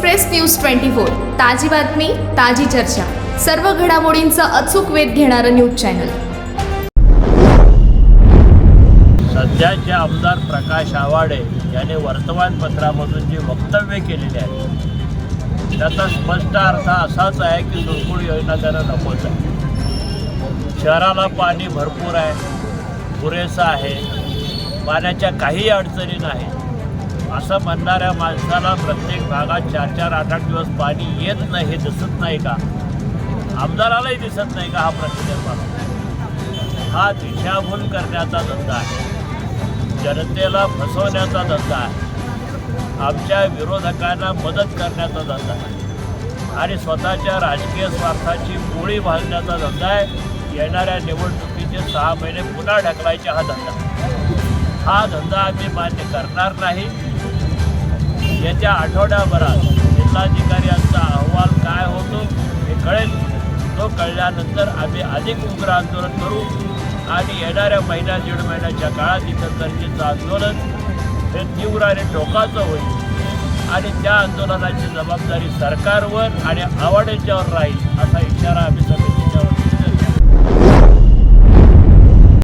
Express news twenty four. ताजी बातमी ताजी चर्चा. सर्व घडामोडींचा अचूक वेध घेणारं न्यूज चॅनल. सध्याचे आमदार प्रकाश आवाडे याने वर्तमानपत्रामधून जे वक्तव्य केलेले आहे त्याचा स्पष्ट अर्थ असाच आहे की सुरकुळ योजना त्यांना नकोच आहे. शहराला पाणी भरपूर आहे पुरेसं आहे पाण्याच्या काही अडचणी नाही असं म्हणणाऱ्या माणसाला प्रत्येक भागात चार चार आठ आठ दिवस पाणी येत नाही हे दिसत नाही का? आमदारालाही दिसत नाही का हा प्रश्न निर्माण हा दिशाभूल करण्याचा धंदा आहे. जनतेला फसवण्याचा धंदा आहे. आमच्या विरोधकांना मदत करण्याचा धंदा आहे. आणि स्वतःच्या राजकीय स्वार्थाची पोळी भाजण्याचा धंदा आहे. येणाऱ्या निवडणुकीचे सहा महिने पुन्हा ढकलायचे हा धंदा. हा धंदा आम्ही मान्य करणार नाही. येत्या आठवड्याभरात जिल्हाधिकारी यांचा अहवाल काय होतो हे कळेल. तो कळल्यानंतर आम्ही अधिक उग्र आंदोलन करू आणि येणाऱ्या महिन्या दीड महिन्याच्या काळात इथं आंदोलन हे तीव्र आणि टोकाचं होईल. आणि त्या आंदोलनाची जबाबदारी सरकारवर आणि आवाड्याच्यावर राहील असा इशारा आम्ही समिती